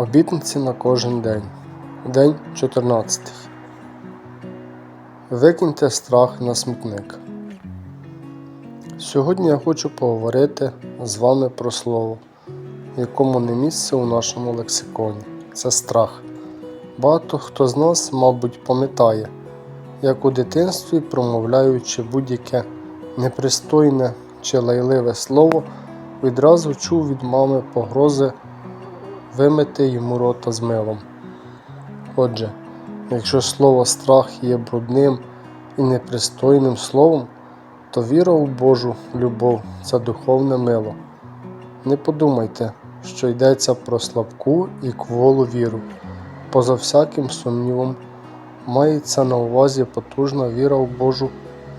Обітниці на кожен день. День 14. Викиньте страх на смітник. Сьогодні я хочу поговорити з вами про слово, якому не місце у нашому лексиконі. Це страх. Багато хто з нас, мабуть, пам'ятає, як у дитинстві, промовляючи будь-яке непристойне чи лайливе слово, відразу чув від мами погрози вимити йому рота з милом. Отже, якщо слово страх є брудним і непристойним словом, то віра у Божу любов це духовне мило. Не подумайте, що йдеться про слабку і кволу віру. Поза всяким сумнівом, мається на увазі потужна віра в Божу,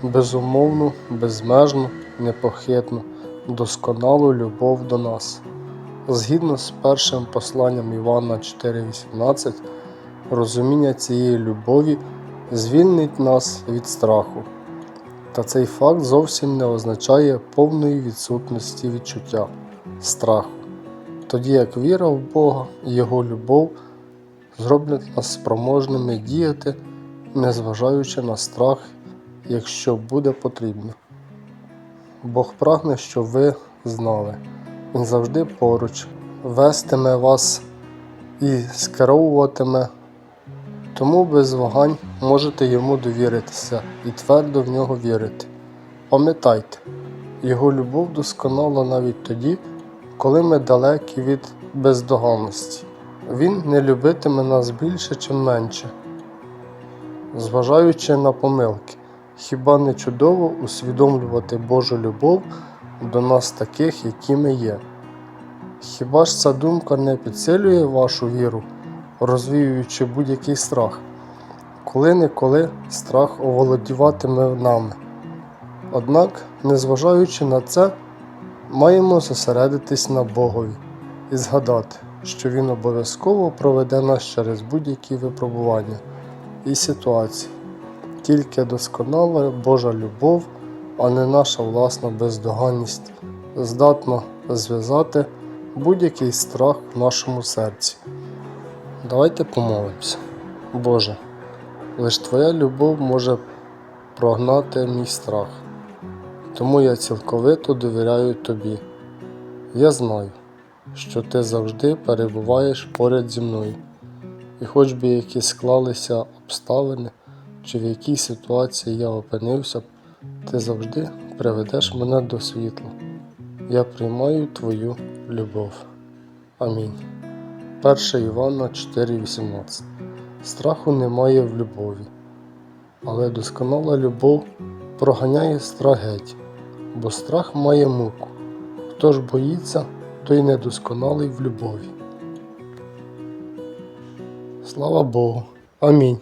безумовну, безмежну, непохитну, досконалу любов до нас. Згідно з першим посланням Івана 4,18, розуміння цієї любові звільнить нас від страху. Та цей факт зовсім не означає повної відсутності відчуття страху, тоді як віра в Бога і Його любов зроблять нас спроможними діяти, незважаючи на страх, якщо буде потрібно. Бог прагне, щоб ви знали. Він завжди поруч, вестиме вас і скеровуватиме, тому без вагань можете йому довіритися і твердо в нього вірити. Пам'ятайте, його любов досконала навіть тоді, коли ми далекі від бездоганності. Він не любитиме нас більше чи менше, зважаючи на помилки. Хіба не чудово усвідомлювати Божу любов до нас таких, які ми є? Хіба ж ця думка не підсилює вашу віру, розвіюючи будь-який страх? Коли-неколи страх оволодіватиме нами. Однак, незважаючи на це, маємо зосередитись на Богові і згадати, що Він обов'язково проведе нас через будь-які випробування і ситуації. Тільки досконала Божа любов, а не наша власна бездоганність, здатна зв'язати будь-який страх в нашому серці. Давайте помолимося. Боже, лише Твоя любов може прогнати мій страх, тому я цілковито довіряю Тобі. Я знаю, що Ти завжди перебуваєш поряд зі мною, і хоч би які склалися обставини, чи в якій ситуації я опинився, ти завжди приведеш мене до світла. Я приймаю Твою любов. Амінь. 1 Івана 4,18 Страху немає в любові, але досконала любов проганяє страх геть, бо страх має муку. Хто ж боїться, той недосконалий в любові. Слава Богу. Амінь.